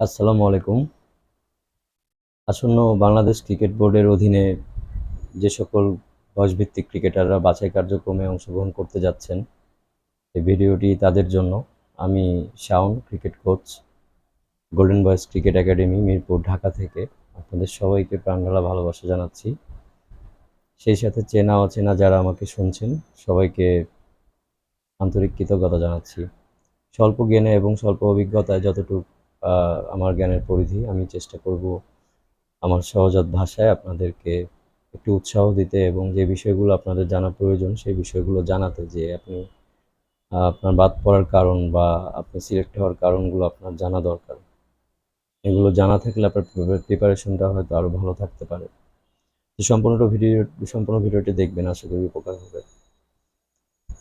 আসসালামু আলাইকুম। আসন্ন বাংলাদেশ ক্রিকেট বোর্ডের অধীনে যে সকল বয়সভিত্তিক ক্রিকেটাররা বাছাই কার্যক্রমে অংশগ্রহণ করতে যাচ্ছেন, এই ভিডিওটি তাদের জন্য। আমি Shaon, cricket coach, golden boys cricket academy, Mirpur, Dhaka থেকে আপনাদের সবাইকে প্রাণঢালা ভালোবাসা জানাচ্ছি। সেই সাথে চেনা অচেনা যারা আমাকে শুনছেন, সবাইকে আন্তরিক কৃতজ্ঞতা জানাচ্ছি। স্বল্প জ্ঞানে এবং স্বল্প অভিজ্ঞতায় যতটুকু আমার জ্ঞানের পরিধি, আমি চেষ্টা করব আমার সহজাত ভাষায় আপনাদেরকে একটু উৎসাহ দিতে এবং যে বিষয়গুলো আপনাদের জানা প্রয়োজন, সেই বিষয়গুলো জানাতে যে আপনি আপনার বাদ পড়ার কারণ বা আপনি সিলেক্ট হওয়ার কারণগুলো আপনার জানা দরকার। এগুলো জানা থাকলে আপনার প্রিপারেশনটা হয়তো আরও ভালো থাকতে পারে। তো সম্পূর্ণ ভিডিও সম্পূর্ণ ভিডিওটি দেখবেন, আশা করি উপকার হবে।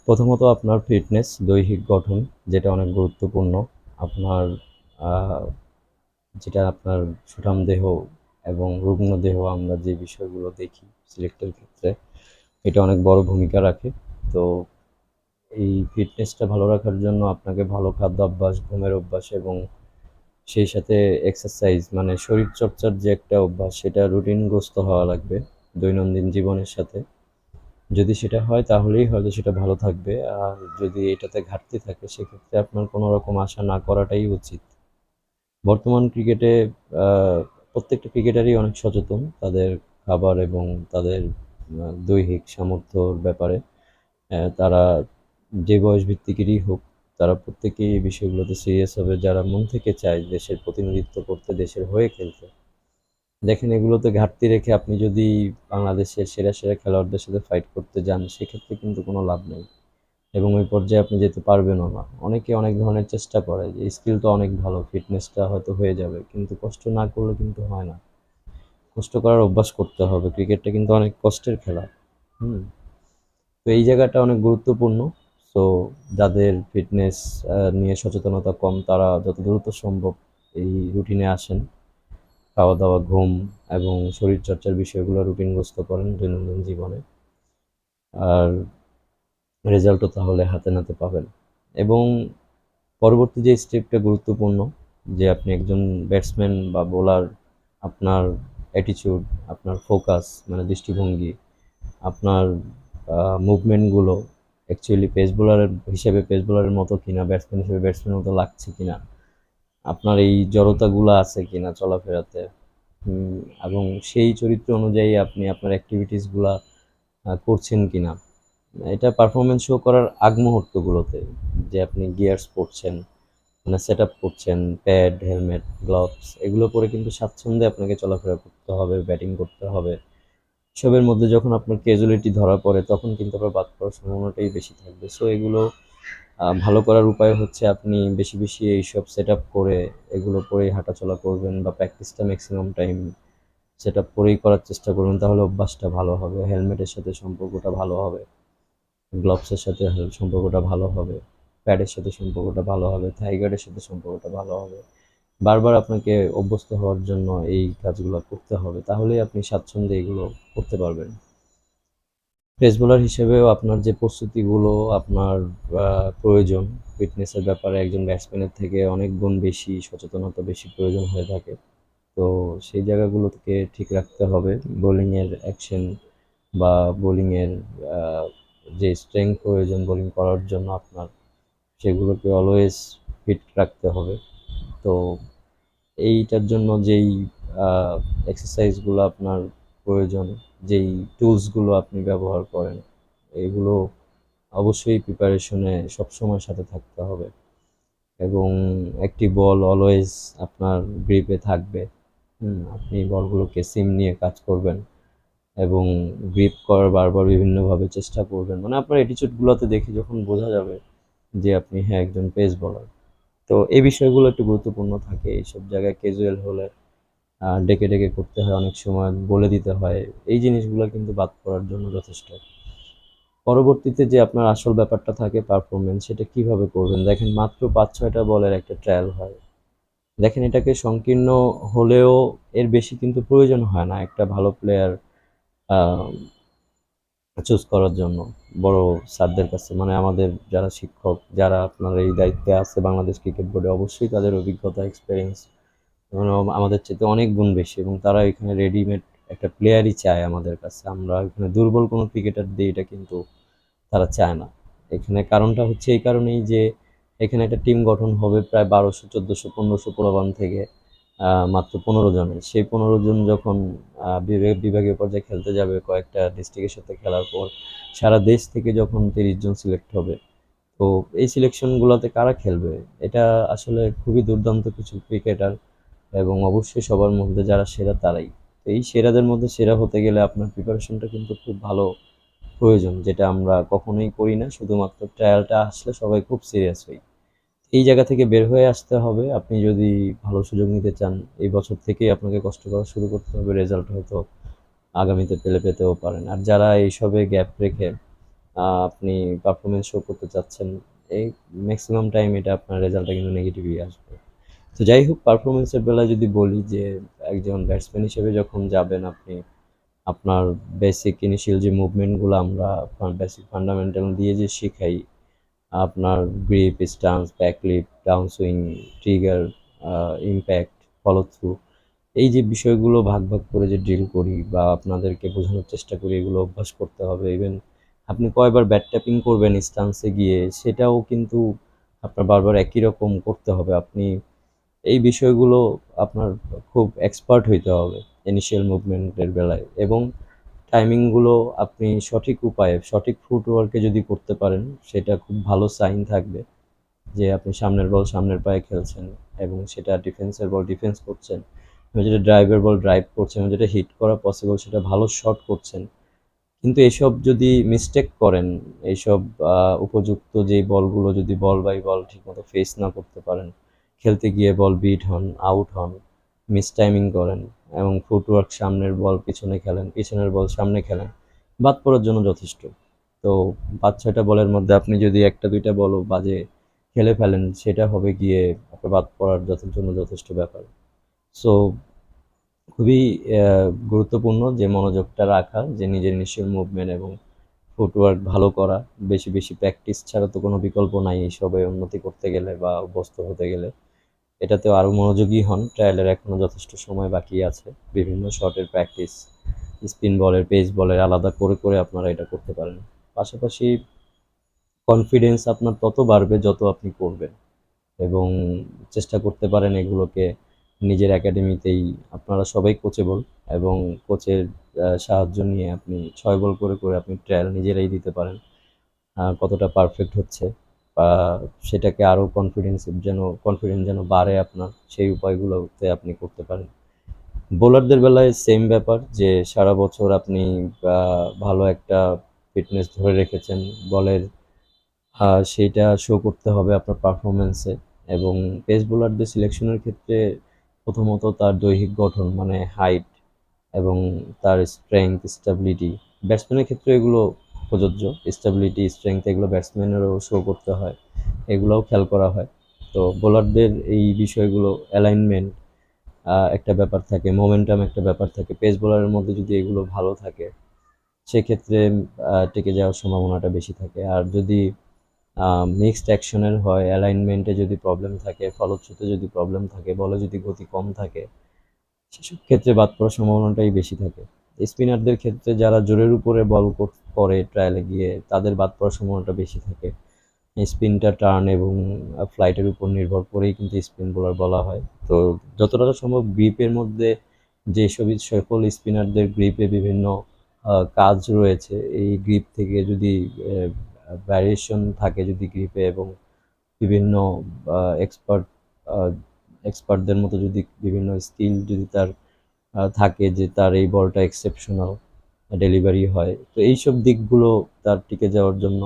প্রথমত আপনার ফিটনেস দৈহিক গঠন, যেটা অনেক গুরুত্বপূর্ণ। আপনার যেটা আপনার সুঠাম দেহ এবং রুগ্ন দেহ আমরা যে বিষয়গুলো দেখি সিলেক্টের ক্ষেত্রে, এটা অনেক বড় ভূমিকা রাখে। তো এই ফিটনেসটা ভালো রাখার জন্য আপনাকে ভালো খাদ্য অভ্যাস, ঘুমের অভ্যাস এবং সেই সাথে এক্সারসাইজ মানে শরীর চর্চার যে একটা অভ্যাস, সেটা রুটিনগ্রস্ত হওয়া লাগবে দৈনন্দিন জীবনের সাথে। যদি সেটা হয়, তাহলেই হয়তো সেটা ভালো থাকবে। আর যদি এটাতে ঘাটতি থাকে, সেক্ষেত্রে আপনার কোনো রকম আশা না করাটাই উচিত। বর্তমান ক্রিকেটে প্রত্যেকটা ক্রিকেটারই অনেক সচেতন। তাদের খাবার এবং তাদের দৈহিক সামর্থ্যর ব্যাপারে তারা যে বয়স ভিত্তিকেরই হোক, তারা প্রত্যেকেই এই বিষয়গুলোতে সিরিয়াস হবে। যারা মন থেকে চায় দেশের প্রতিনিধিত্ব করতে, দেশের হয়ে খেলতে। দেখেন, এগুলোতে ঘাটতি রেখে আপনি যদি বাংলাদেশের সেরা সেরা খেলোয়াড়দের সাথে ফাইট করতে যান, সেক্ষেত্রে কিন্তু কোনো লাভ নেই। এবং ওই পর্যায়ে আপনি যেতে পারবেনও না। অনেকে অনেক ধরনের চেষ্টা করে যে স্কিল তো অনেক ভালো ফিটনেসটা হয়তো হয়ে যাবে, কিন্তু কষ্ট না করলে কিন্তু হয় না। কষ্ট করার অভ্যাস করতে হবে ক্রিকেটটা কিন্তু অনেক কষ্টের খেলা। হুম। তো এই জায়গাটা অনেক গুরুত্বপূর্ণ। সো যাদের ফিটনেস নিয়ে সচেতনতা কম, তারা যত দ্রুত সম্ভব এই রুটিনে আসেন। খাওয়া দাওয়া ঘুম এবং শরীরচর্চার বিষয়গুলো রুটিনগ্রস্ত করেন দৈনন্দিন জীবনে। আর রেজাল্টও তাহলে হাতে নাতে পাবেন। এবং পরবর্তী যে স্টেপটা গুরুত্বপূর্ণ, যে আপনি একজন ব্যাটসম্যান বা বোলার, আপনার অ্যাটিচিউড আপনার ফোকাস মানে দৃষ্টিভঙ্গি, আপনার মুভমেন্টগুলো অ্যাকচুয়ালি পেস বোলারের হিসেবে পেস বোলারের মতো কিনা, ব্যাটসম্যান হিসেবে ব্যাটসম্যানের মতো লাগছে কিনা, আপনার এই জড়তাগুলো আছে কিনা চলাফেরাতে এবং সেই চরিত্র অনুযায়ী আপনি আপনার অ্যাক্টিভিটিসগুলা করছেন কিনা এটা পারফরমেন্স শো করার আগ মুহূর্তগুলোতে, যে আপনি গিয়ার্স পরছেন মানে সেট আপ করছেন প্যাড হেলমেট গ্লাভস এগুলো পরে কিন্তু স্বাচ্ছন্দ্যে আপনাকে চলাফেরা করতে হবে ব্যাটিং করতে হবে। সবের মধ্যে যখন আপনার ক্যাজুয়ালিটি ধরা পড়ে, তখন কিন্তু আপনার বাদ পড়ার সম্ভাবনাটাই বেশি থাকবে। সো এগুলো ভালো করার উপায় হচ্ছে আপনি বেশি বেশি এইসব সেট আপ করে, এগুলো পরেই হাঁটাচলা করবেন বা প্র্যাকটিসটা ম্যাক্সিমাম টাইম সেট আপ করেই করার চেষ্টা করবেন, তাহলে অভ্যাসটা ভালো হবে হেলমেটের সাথে সম্পর্কটা ভালো হবে। গ্লাভসের সাথে সম্পর্কটা ভালো হবে প্যাডের সাথে সম্পর্কটা ভালো হবে থাই গার্ডের সাথে সম্পর্কটা ভালো হবে। বারবার আপনাকে অভ্যস্ত হওয়ার জন্য এই কাজগুলো করতে হবে, তাহলেই আপনি স্বাচ্ছন্দ্যে এগুলো করতে পারবেন। পেস বোলার হিসেবেও আপনার যে প্রস্তুতিগুলো, আপনার প্রয়োজন ফিটনেসের ব্যাপারে একজন ব্যাটসম্যানের থেকে অনেক গুণ বেশি, সচেতনতা বেশি প্রয়োজন হয়ে থাকে। তো সেই জায়গাগুলোকে ঠিক রাখতে হবে। বোলিংয়ের অ্যাকশন বা বোলিংয়ের যে স্ট্রেংথ প্রয়োজন বোলিং করার জন্য আপনার, সেগুলোকে অলওয়েজ ফিট রাখতে হবে। তো এইটার জন্য যেই এক্সারসাইজগুলো আপনার প্রয়োজন, যেই টুলসগুলো আপনি ব্যবহার করেন, এগুলো অবশ্যই প্রিপারেশনে সবসময় সাথে থাকতে হবে। এবং একটি বল অলওয়েজ আপনার গ্রিপে থাকবে। আপনি বলগুলোকে সিম নিয়ে কাজ করবেন। এবং গ্রিপ করার বারবার বিভিন্নভাবে চেষ্টা করবেন। মানে আপনার অ্যাটিচিউডগুলোতে দেখে যখন বোঝা যাবে যে আপনি হ্যাঁ একজন পেস বলার তো এই বিষয়গুলো একটু গুরুত্বপূর্ণ থাকে। এইসব জায়গায় ক্যাজুয়াল হলে ডেকে ডেকে করতে হয়। অনেক সময় বলে দিতে হয়। এই জিনিসগুলো কিন্তু বাদ করার জন্য যথেষ্ট। পরবর্তীতে যে আপনার আসল ব্যাপারটা থাকে পারফরমেন্স সেটা কীভাবে করবেন? দেখেন, মাত্র পাঁচ ছয়টা বলের একটা ট্রায়াল হয়। দেখেন, এটাকে সংকীর্ণ হলেও এর বেশি কিন্তু প্রয়োজন হয় না। একটা ভালো প্লেয়ার চুজ করার জন্য বড় স্যারদের কাছে। মানে আমাদের যারা শিক্ষক, যারা আপনার এই দায়িত্বে আছে বাংলাদেশ ক্রিকেট বোর্ডে, অবশ্যই তাদের অভিজ্ঞতা এক্সপিরিয়েন্স মানে আমাদের চেয়ে অনেক গুণ বেশি এবং তারা এখানে রেডিমেড একটা প্লেয়ারই চায় আমাদের কাছে। আমরা এখানে দুর্বল কোনো ক্রিকেটার দিই এটা কিন্তু তারা চায় না। এখানে কারণটা হচ্ছে এই কারণেই যে এখানে একটা টিম গঠন হবে প্রায় বারোশো, চোদ্দোশো, পনেরোশো পোলাবান থেকে। মাত্র পনেরো জনের সেই পনেরো জন যখন বিভাগীয় পর্যায়ে খেলতে যাবে, কয়েকটা ডিস্ট্রিক্টের সাথে খেলার পর সারা দেশ থেকে যখন তিরিশ জন সিলেক্ট হবে, তো এই সিলেকশনগুলোতে কারা খেলবে? এটা আসলে খুবই দুর্দান্ত কিছু ক্রিকেটার এবং অবশ্যই সবার মধ্যে যারা সেরা তারাই। তো এই সেরাদের মধ্যে সেরা হতে গেলে আপনার প্রিপারেশনটা কিন্তু খুব ভালো প্রয়োজন, যেটা আমরা কখনোই করি না। শুধুমাত্র ট্রায়ালটা আসলে সবাই খুব সিরিয়াস হই। এই জায়গা থেকে বের হয়ে আসতে হবে। আপনি যদি ভালো সুযোগ নিতে চান, এই বছর থেকেই আপনাকে কষ্ট করা শুরু করতে হবে। রেজাল্ট হয়তো আগামীতে পেলে পেতেও পারেন। আর যারা এইসবে গ্যাপ রেখে আপনি পারফরমেন্স শো করতে চাচ্ছেন, এই ম্যাক্সিমাম টাইম এটা আপনার রেজাল্টটা কিন্তু নেগেটিভই আসবে। তো যাই হোক পারফরমেন্সের বেলায় যদি বলি যে, একজন ব্যাটসম্যান হিসেবে যখন যাবেন আপনি, আপনার বেসিক ইনিশিয়াল যে মুভমেন্টগুলো আমরা বেসিক ফান্ডামেন্টাল দিয়ে যে শিখাই আপনার grip stance backlift down swing trigger impact follow through এই যে বিষয়গুলো ভাগ ভাগ করে যে ড্রিল করি বা আপনাদেরকে বোঝানোর চেষ্টা করি, এগুলো অভ্যাস করতে হবে। ইভেন আপনি কয়বার ব্যাট ট্যাপিং করবেন স্টান্সে গিয়ে, সেটাও কিন্তু আপনার বারবার একই রকম করতে হবে। আপনি এই বিষয়গুলো আপনার খুব এক্সপার্ট হইতে হবে ইনিশিয়াল মুভমেন্টের বেলায়। এবং টাইমিংগুলো আপনি সঠিক উপায়ে, সঠিক ফুটওয়ার্কে যদি করতে পারেন, সেটা খুব ভালো সাইন থাকবে যে আপনি সামনের বল সামনের পায়ে খেলছেন এবং সেটা ডিফেন্সের বল ডিফেন্স করছেন যেটা ড্রাইভের বল ড্রাইভ করছেন যেটা হিট করা পসিবল সেটা ভালো শট করছেন। কিন্তু এসব যদি মিস্টেক করেন এইসব উপযুক্ত যে বলগুলো যদি বল বাই বল ঠিকমতো ফেস না করতে পারেন, খেলতে গিয়ে বল বিট হন আউট হন মিস টাইমিং করেন এবং ফুটওয়ার্ক সামনের বল পিছনে খেলেন, পিছনের বল সামনে খেলেন। বাদ পড়ার জন্য যথেষ্ট। তো পাঁচ ছয়টা বলের মধ্যে আপনি যদি একটা, দুইটা বলও বাজে খেলে ফেলেন, সেটা হবে গিয়ে আপনার বাদ পড়ার জন্য যথেষ্ট ব্যাপার। সো খুবই গুরুত্বপূর্ণ যে মনোযোগটা রাখা, যে নিজের ইনিশিয়াল মুভমেন্ট এবং ফুটওয়ার্ক ভালো করা, বেশি বেশি প্র্যাকটিস ছাড়া তো কোনো বিকল্প নাই এইসবে উন্নতি করতে গেলে বা অভ্যস্ত হতে গেলে। এটাতেও আরও মনোযোগী হন। ট্রায়ালের এখনও যথেষ্ট সময় বাকি আছে। বিভিন্ন শটের প্র্যাকটিস, স্পিন বলের, পেস বলের, আলাদা করে করে আপনারা এটা করতে পারেন। পাশাপাশি কনফিডেন্স আপনার তত বাড়বে যত আপনি করবেন। এবং চেষ্টা করতে পারেন এগুলোকে নিজের একাডেমিতেই, আপনারা সবাই কোচেবল এবং কোচের সাহায্য নিয়ে আপনি ছয় বল করে করে আপনি ট্রায়াল নিজেরাই দিতে পারেন। কতটা পারফেক্ট হচ্ছে। সেটাকে আরও কনফিডেন্স যেন কনফিডেন্স যেন বাড়ে আপনার, সেই উপায়গুলোতে আপনি করতে পারেন। বোলারদের বেলায় সেম ব্যাপার যে, সারা বছর আপনি ভালো একটা ফিটনেস ধরে রেখেছেন। বলের সেইটা শো করতে হবে আপনার পারফরমেন্সে এবং পেস বোলারদের সিলেকশনের ক্ষেত্রে প্রথমত তার দৈহিক গঠন মানে হাইট এবং তার স্ট্রেংথ স্টেবিলিটি ব্যাটসম্যানের ক্ষেত্রে এগুলো প্রযোজ্য। স্টেবিলিটি স্ট্রেংথ এগুলো ব্যাটসম্যানেরও শো করতে হয়। এগুলোও খেয়াল করা হয়। তো বোলারদের এই বিষয়গুলো অ্যালাইনমেন্ট একটা ব্যাপার থাকে মোমেন্টাম একটা ব্যাপার থাকে। পেস বোলারের মধ্যে যদি এগুলো ভালো থাকে, সেক্ষেত্রে টেকে যাওয়ার সম্ভাবনাটা বেশি থাকে। আর যদি মিক্সড অ্যাকশনের হয় অ্যালাইনমেন্টে যদি প্রবলেম থাকে ফলশ্রুতে যদি প্রবলেম থাকে বলে যদি গতি কম থাকে, সেসব ক্ষেত্রে বাদ পড়ার সম্ভাবনাটাই বেশি থাকে। স্পিনারদের ক্ষেত্রে যারা জোরের উপরে বল করে ট্রায়ালে গিয়ে, তাদের বাদ পড়ার সম্ভাবনাটা বেশি থাকে। স্পিনটা টার্ন এবং ফ্লাইটের উপর নির্ভর করেই কিন্তু স্পিন বোলার বলা হয়। তো যতটা সম্ভব গ্রিপের মধ্যে যে সব, সকল স্পিনারদের গ্রিপে বিভিন্ন কাজ রয়েছে, এই গ্রিপ থেকে যদি ভ্যারিয়েশন থাকে যদি গ্রিপে এবং বিভিন্ন এক্সপার্ট এক্সপার্টদের মতো যদি বিভিন্ন স্কিল যদি তার থাকে যে তার এই বলটা এক্সেপশনাল ডেলিভারি হয়। তো এইসব দিকগুলো তার টিকে যাওয়ার জন্য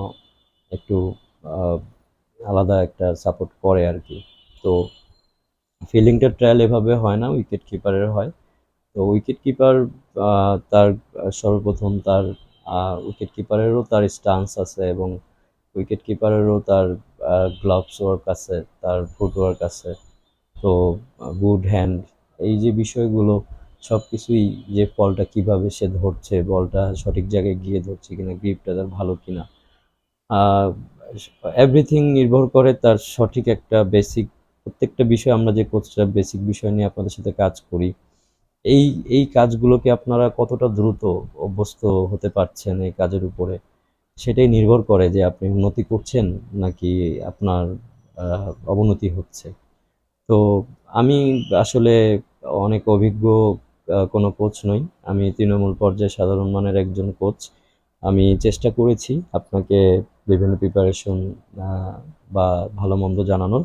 একটু আলাদা একটা সাপোর্ট করে আর কি। তো ফিল্ডিংটা ট্রায়াল এভাবে হয় না উইকেট কিপারের হয়। তো উইকেট কিপার তার সর্বপ্রথম তার উইকেট কিপারেরও তার স্টান্স আছে এবং উইকেট কিপারেরও তার গ্লাভস ওয়ার্ক আছে, তার ফুটওয়ার্ক আছে। তো গুড হ্যান্ড এই যে বিষয়গুলো সব কিছুই যে বলটা কীভাবে সে ধরছে, বলটা সঠিক জায়গায় গিয়ে ধরছে কিনা গ্রিপটা তার ভালো কিনা। এভরিথিং নির্ভর করে তার সঠিক একটা বেসিক প্রত্যেকটা বিষয় আমরা যে কোচটা বেসিক বিষয় নিয়ে আপনাদের সাথে কাজ করি, এই এই কাজগুলোকে আপনারা কতটা দ্রুত অভ্যস্ত হতে পারছেন এই কাজের উপরে, সেটাই নির্ভর করে যে আপনি উন্নতি করছেন নাকি আপনার অবনতি হচ্ছে। তো আমি আসলে অনেক অভিজ্ঞ কোনো কোচ নই। আমি তৃণমূল পর্যায়ে সাধারণ মানের একজন কোচ আমি চেষ্টা করেছি আপনাকে বিভিন্ন প্রিপারেশন বা ভালো মন্দ জানানোর।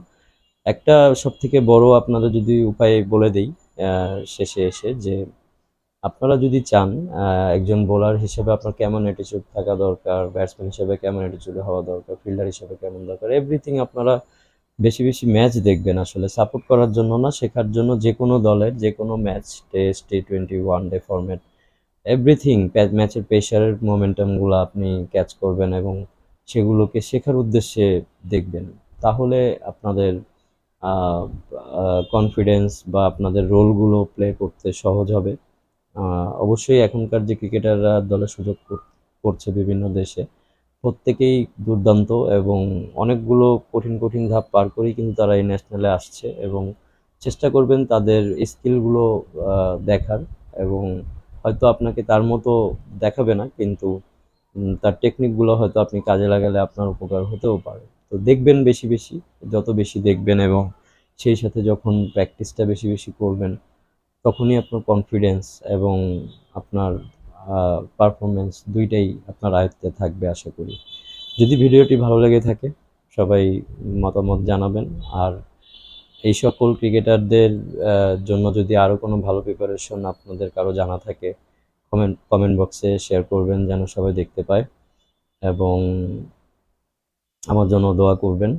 একটা সব থেকে বড় আপনারা যদি উপায় বলে দেই শেষে এসে যে আপনারা যদি চান একজন বোলার হিসেবে আপনার কেমন অ্যাটিটিউড থাকা দরকার ব্যাটসম্যান হিসেবে কেমন অ্যাটিটিউড হওয়া দরকার ফিল্ডার হিসেবে কেমন দরকার এভরিথিং আপনারা বেশি বেশি ম্যাচ দেখবেন আসলে। সাপোর্ট করার জন্য না, শেখার জন্য যে কোনো দলের যে কোনো match test T twenty one day format everything ম্যাচের প্রেশারের মোমেন্টামগুলো আপনি ক্যাচ করবেন এবং সেগুলোকে শেখার উদ্দেশ্যে দেখবেন। তাহলে আপনাদের কনফিডেন্স বা আপনাদের রোলগুলো প্লে করতে সহজ হবে। অবশ্যই এখনকার যে ক্রিকেটাররা দলে সুযোগ কর- করছে বিভিন্ন দেশে প্রত্যেকেই দুর্দান্ত এবং অনেকগুলো কঠিন কঠিন ধাপ পার করেই কিন্তু তারা এই ন্যাশনালে আসছে এবং চেষ্টা করবেন তাদের স্কিলগুলো দেখার এবং হয়তো আপনাকে তার মতো দেখাবে না, কিন্তু তার টেকনিকগুলো হয়তো আপনি কাজে লাগালে আপনার উপকার হতেও পারে। তো দেখবেন বেশি বেশি, যত বেশি দেখবেন এবং সেই সাথে যখন প্র্যাকটিসটা বেশি বেশি করবেন, তখনই আপনার কনফিডেন্স এবং আপনার পারফরমেন্স দুইটাই আপনার আয়ত্তে থাকবে, আশা করি। যদি ভিডিওটি ভালো লেগে থাকে, সবাই মতামত জানাবেন। আর এই সকল ক্রিকেটারদের জন্য যদি আরও কোনো ভালো প্রিপারেশন আপনাদের কারও জানা থাকে কমেন্ট কমেন্ট বক্সে শেয়ার করবেন যেন সবাই দেখতে পায়। এবং আমার জন্য দোয়া করবেন।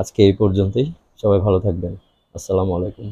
আজকে এই পর্যন্তই। সবাই ভালো থাকবেন। আসসালামু আলাইকুম।